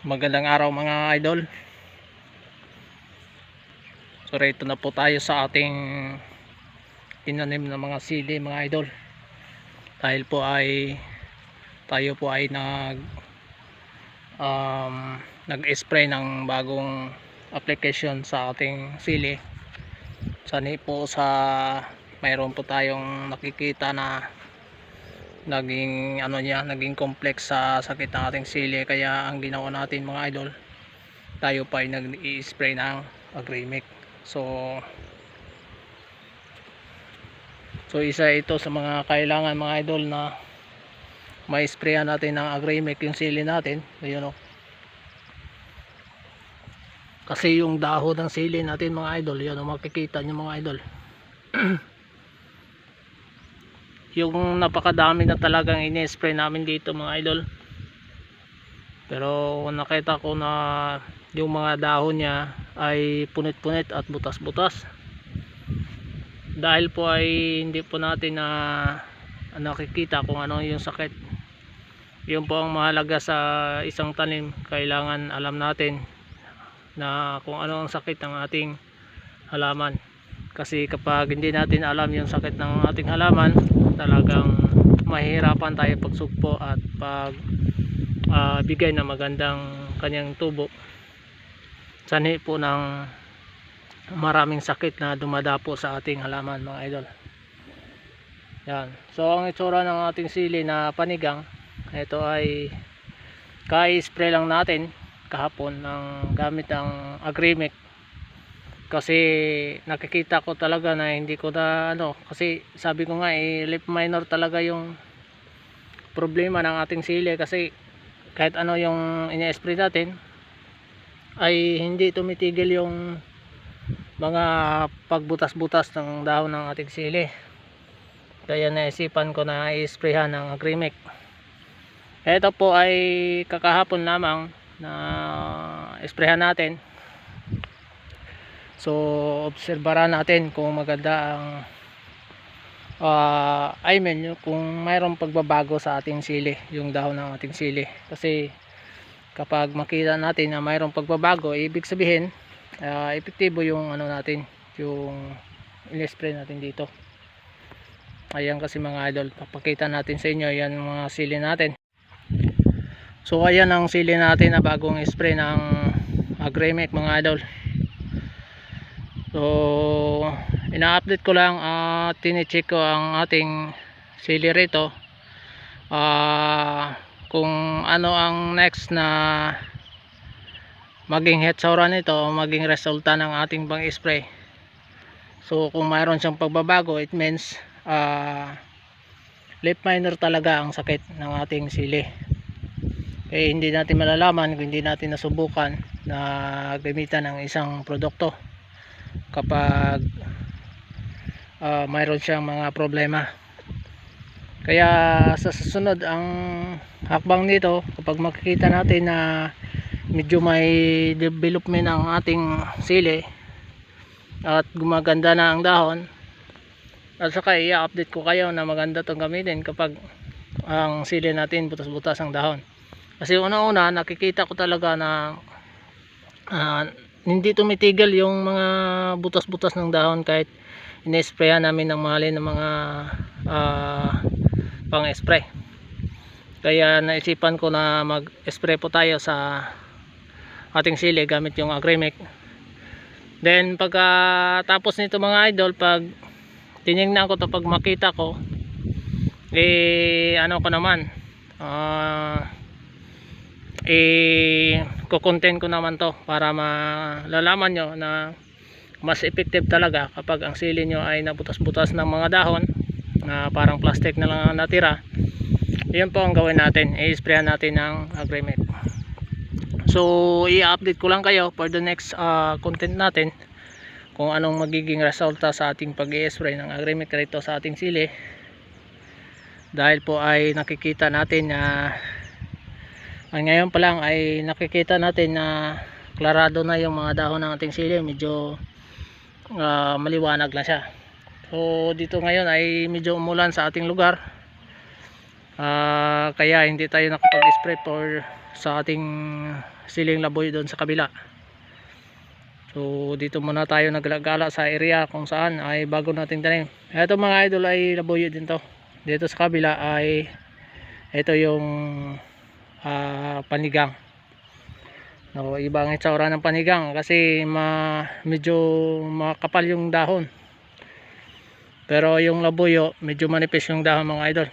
Magandang araw mga idol. So rito na po tayo sa ating tinanim na mga sili mga idol. Dahil po ay tayo po ay nag um, nag-spray ng bagong application sa ating sili. Sani po sa mayroon po tayong nakikita na naging ano niya naging complex sa sakit ng ating sili kaya ang ginawa natin mga idol tayo pa ay nag-i-spray ng agrimic so so isa ito sa mga kailangan mga idol na ma-sprayan natin ng agrimic yung sili natin. Ayun o kasi yung dahon ng sili natin mga idol yun o makikita nyo mga idol yung napakadami na talagang ini-spray namin dito mga idol. Pero nakita ko na yung mga dahon niya ay punit-punit at butas-butas. Dahil po ay hindi po natin na nakikita kung ano yung sakit. Yun po ang mahalaga sa isang tanim. Kailangan alam natin na kung ano ang sakit ng ating halaman kasi kapag hindi natin alam yung sakit ng ating halaman talagang mahihirapan tayo pagsugpo at pag ah, bigay na magandang kanyang tubo. Sanhi po ng maraming sakit na dumadapo sa ating halaman mga idol. Yan. So ang itsura ng ating sili na panigang ito ay kai-spray lang natin kahapon ng gamit ang agrimic kasi nakikita ko talaga na hindi ko na ano kasi sabi ko nga eh lip minor talaga yung problema ng ating sili kasi kahit ano yung ina-spray natin ay hindi tumitigil yung mga pagbutas-butas ng dahon ng ating sili kaya naisipan ko na i-sprayhan ng agrimic ito po ay kakahapon lamang na sprayhan natin So, obserbaran natin kung maganda ang uh, I mean, kung mayroong pagbabago sa ating sili, yung dahon ng ating sili. Kasi kapag makita natin na mayroong pagbabago, ibig sabihin, uh, epektibo yung ano natin, yung in-spray natin dito. Ayan kasi mga idol, papakita natin sa inyo yan mga sili natin. So ayan ang sili natin na bagong spray ng Agremic mga idol. So, ina-update ko lang at tinicheck ko ang ating sili rito. Ah, kung ano ang next na maging hetsura nito, maging resulta ng ating pang spray. So, kung mayroon siyang pagbabago, it means ah lip minor talaga ang sakit ng ating sili. Eh, hindi natin malalaman kung hindi natin nasubukan na gamitan ng isang produkto kapag ah, mayroon siyang mga problema. Kaya sa susunod ang hakbang nito kapag makikita natin na medyo may development ang ating sili at gumaganda na ang dahon at saka i-update ko kayo na maganda itong gamitin kapag ang sili natin butas-butas ang dahon. Kasi una-una nakikita ko talaga na ah, hindi tumitigil yung mga butas-butas ng dahon kahit in-sprayan namin ng mahalin ng mga ah, pang-spray. Kaya naisipan ko na mag-spray po tayo sa ating sili gamit yung agrimic then pagka tapos nito mga idol pag tinignan ko to pag makita ko eh ano ko naman ah eh kukontent ko naman to para malalaman nyo na mas effective talaga kapag ang sili nyo ay nabutas-butas ng mga dahon na parang plastic na lang ang natira. Yun po ang gawin natin. I-sprayan natin ng agreement. So i-update ko lang kayo for the next uh, content natin kung anong magiging resulta sa ating pag spray ng agreement rito sa ating sili. Dahil po ay nakikita natin na ay ngayon pa lang ay nakikita natin na klarado na yung mga dahon ng ating sili medyo ah, maliwanag na siya so dito ngayon ay medyo umulan sa ating lugar Ah, kaya hindi tayo nakapag-spray for sa ating siling laboy doon sa kabila. So dito muna tayo naglagala sa area kung saan ay bago nating tanim. Ito mga idol ay laboy din to. Dito sa kabila ay ito yung ah, panigang. No, iba ang itsura ng panigang kasi ma, medyo makapal yung dahon. Pero yung labuyo, medyo manipis yung dahon mga idol.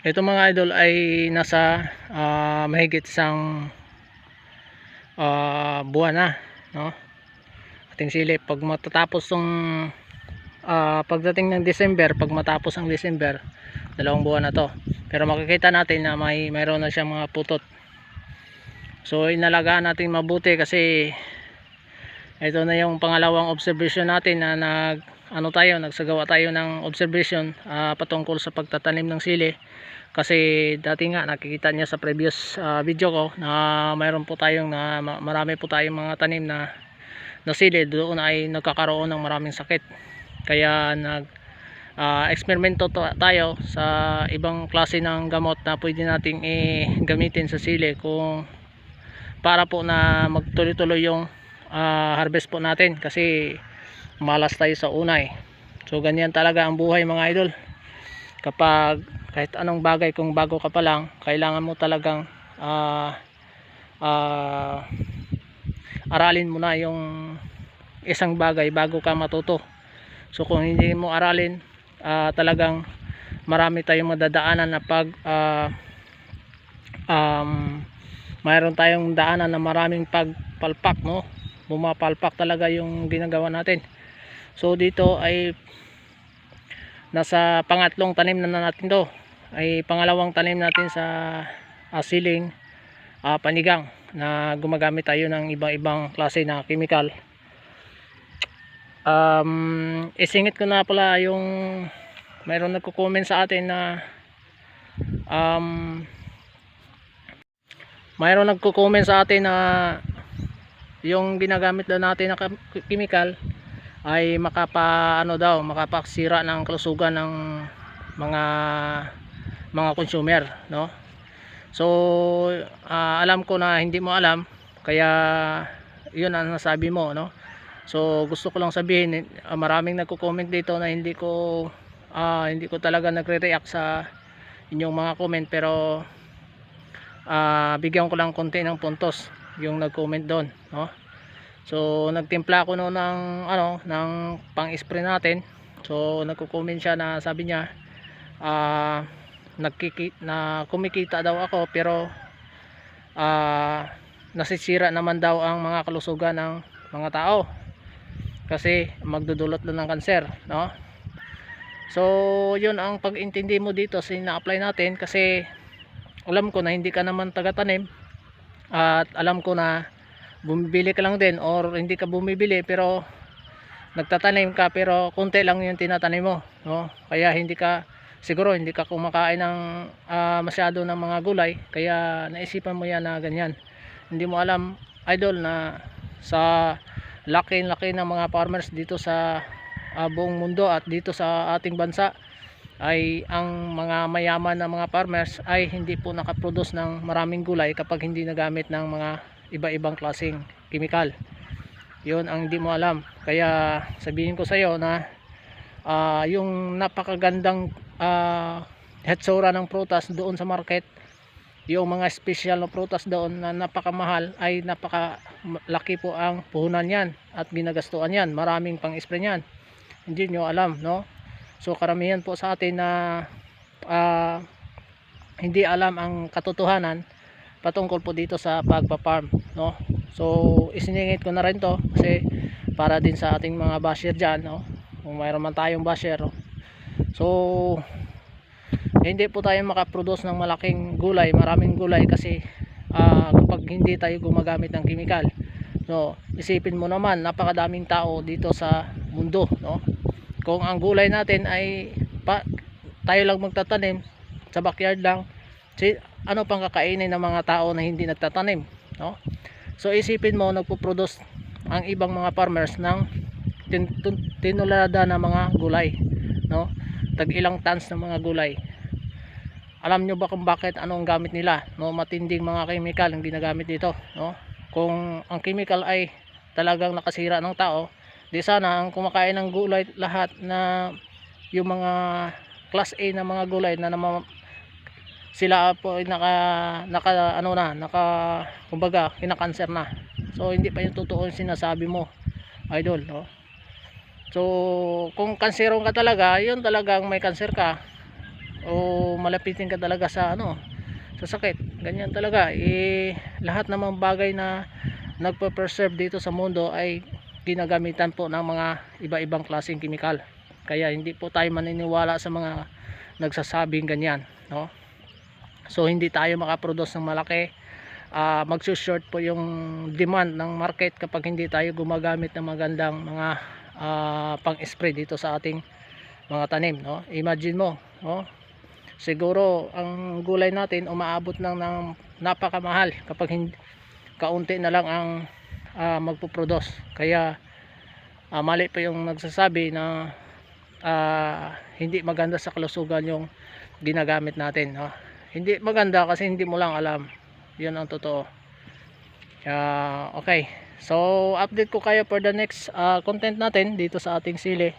Ito mga idol ay nasa ah, mahigit isang ah, buwan na, no? Ating sili pag matatapos tong ah, pagdating ng December, pag matapos ang December, dalawang buwan na to. Pero makikita natin na may mayroon na siyang mga putot. So inalagaan natin mabuti kasi ito na yung pangalawang observation natin na nag ano tayo, nagsagawa tayo ng observation ah, patungkol sa pagtatanim ng sili kasi dati nga nakikita niya sa previous ah, video ko na mayroon po tayong na ma- marami po tayong mga tanim na na sili doon ay nagkakaroon ng maraming sakit kaya nag ah, eksperimento to- tayo sa ibang klase ng gamot na pwede nating i-gamitin sa sili kung para po na magtuloy-tuloy yung ah, harvest po natin kasi malas tayo sa unay so ganyan talaga ang buhay mga idol. Kapag kahit anong bagay kung bago ka pa lang kailangan mo talagang ah ah, aralin mo na yung isang bagay bago ka matuto. So kung hindi mo aralin ah, talagang marami tayong madadaanan na pag ah, um, mayroon tayong daanan na maraming pagpalpak no? Bumapalpak talaga yung ginagawa natin. So dito ay nasa pangatlong tanim na natin to. Ay pangalawang tanim natin sa uh, siling ah, panigang na gumagamit tayo ng ibang-ibang klase na chemical um, isingit ko na pala yung mayroon nagko-comment sa atin na um, mayroon nagko-comment sa atin na yung ginagamit daw natin na chemical ay makapa ano daw makapaksira ng kalusugan ng mga mga consumer no? So ah, alam ko na hindi mo alam kaya yun ang nasabi mo no so gusto ko lang sabihin ah, maraming nagko-comment dito na hindi ko ah, hindi ko talaga nagre-react sa inyong mga comment pero ah, bigyan ko lang konti ng puntos yung nag-comment doon no? So nagtimpla ko noon ng ano ng pang-spray natin. So nagko-comment siya na sabi niya ah nagkiki na kumikita daw ako pero ah nasisira naman daw ang mga kalusugan ng mga tao kasi magdudulot lang ng kanser no? So yun ang pag-intindi mo dito sa ina-apply natin kasi alam ko na hindi ka naman taga-tanim at alam ko na bumibili ka lang din or hindi ka bumibili pero nagtatanim ka pero konti lang yung tinatanim mo no? Kaya hindi ka siguro hindi ka kumakain ng ah, masyado ng mga gulay. Kaya naisipan mo yan na ganyan. Hindi mo alam idol na sa laki-laki ng mga farmers dito sa ah, buong mundo at dito sa ating bansa ay ang mga mayaman na mga farmers ay hindi po nakaproduce ng maraming gulay kapag hindi nagamit ng mga iba-ibang klaseng chemical yun ang hindi mo alam. Kaya sabihin ko sa iyo na ah, yung napakagandang uh, hetsura ng prutas doon sa market yung mga special na prutas doon na napakamahal ay napakalaki po ang puhunan yan at ginagastuan yan maraming pang spray yan hindi nyo alam no? So karamihan po sa atin na ah, hindi alam ang katotohanan patungkol po dito sa pagpa-farm no? So isiningit ko na rin to kasi para din sa ating mga basher dyan no? Kung mayroon man tayong basher no? so hindi po tayo makaproduce ng malaking gulay maraming gulay kasi ah, kapag hindi tayo gumagamit ng chemical so isipin mo naman napakadaming tao dito sa mundo no? Kung ang gulay natin ay pa, tayo lang magtatanim sa backyard lang si, ano pang kakainin ng mga tao na hindi nagtatanim no? So isipin mo nagpo-produce ang ibang mga farmers ng tin, tin, tinulada na mga gulay no? Tag ilang tons ng mga gulay alam nyo ba kung bakit ano ang gamit nila? No matinding mga chemical ang ginagamit dito no? Kung ang chemical ay talagang nakasira ng tao di sana ang kumakain ng gulay lahat na yung mga class A na mga gulay na nama, sila po ay naka naka ano na naka kumbaga kinakanser na. So hindi pa yung totoo yung sinasabi mo idol no? So kung kanseron ka talaga yun talagang may kanser ka o malapitin ka talaga sa ano sa sakit. Ganyan talaga. Eh lahat ng mga bagay na nagpa-preserve dito sa mundo ay ginagamitan po ng mga iba-ibang klaseng kimikal kaya hindi po tayo maniniwala sa mga nagsasabing ganyan no? So hindi tayo makaproduce ng malaki. Uh, magsushort po yung demand ng market kapag hindi tayo gumagamit ng magandang mga uh, pang-spray dito sa ating mga tanim no? Imagine mo no siguro ang gulay natin umaabot ng, ng napakamahal kapag hindi kaunti na lang ang uh, magpuproduce kaya uh, mali pa yung nagsasabi na uh, hindi maganda sa kalusugan yung ginagamit natin no? hindi maganda kasi hindi mo lang alam. Yun ang totoo. Uh, okay. So update ko kayo for the next uh, content natin dito sa ating sili.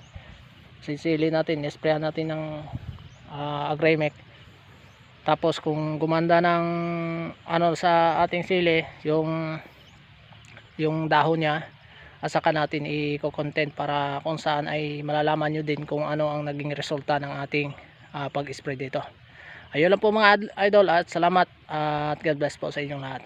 Sisili natin isprayan natin ng uh, agremec tapos kung gumanda ng ano sa ating sili yung yung dahon niya asaka natin i-content para kung saan ay malalaman nyo din kung ano ang naging resulta ng ating uh, pag-spray dito. Ayun lang po mga idol at salamat at God bless po sa inyong lahat